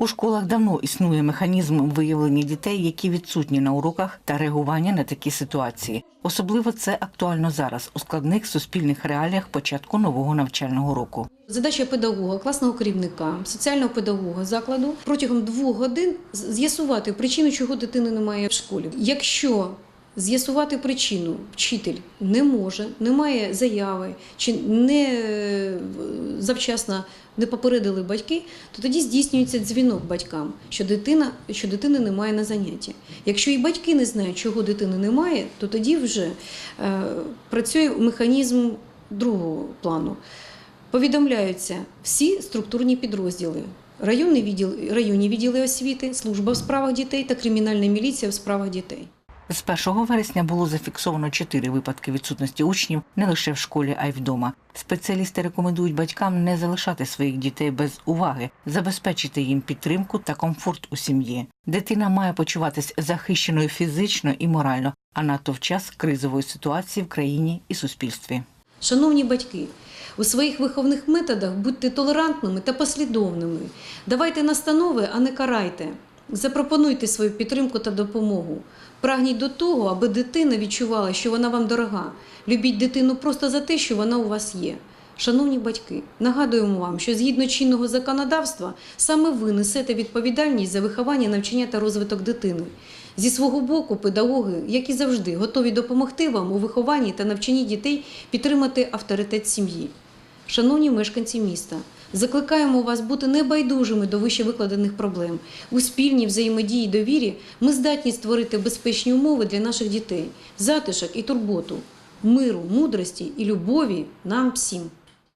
У школах давно існує механізм виявлення дітей, які відсутні на уроках та реагування на такі ситуації. Особливо це актуально зараз у складних суспільних реаліях початку нового навчального року. Задача педагога, класного керівника, соціального педагога закладу протягом двох годин з'ясувати причину, чого дитини немає в школі. Якщо з'ясувати причину вчитель не може, немає заяви чи не е, завчасно не попередили батьки, то тоді здійснюється дзвінок батькам, що дитина, що дитини немає на занятті. Якщо і батьки не знають, чого дитини немає, то тоді вже е, працює механізм другого плану повідомляються всі структурні підрозділи. Районний відділ, районні відділи освіти, служба в справах дітей та кримінальна міліція в справах дітей. З 1 вересня було зафіксовано чотири випадки відсутності учнів не лише в школі, а й вдома. Спеціалісти рекомендують батькам не залишати своїх дітей без уваги, забезпечити їм підтримку та комфорт у сім'ї. Дитина має почуватись захищеною фізично і морально, а надто в час кризової ситуації в країні і суспільстві. Шановні батьки, у своїх виховних методах будьте толерантними та послідовними. Давайте настанови, а не карайте. Запропонуйте свою підтримку та допомогу. Прагніть до того, аби дитина відчувала, що вона вам дорога. Любіть дитину просто за те, що вона у вас є. Шановні батьки, нагадуємо вам, що згідно чинного законодавства саме ви несете відповідальність за виховання, навчання та розвиток дитини. Зі свого боку, педагоги, як і завжди, готові допомогти вам у вихованні та навчанні дітей підтримати авторитет сім'ї. Шановні мешканці міста, закликаємо вас бути небайдужими до вищевикладених проблем. У спільній взаємодії і довірі ми здатні створити безпечні умови для наших дітей, затишок і турботу, миру, мудрості і любові нам всім.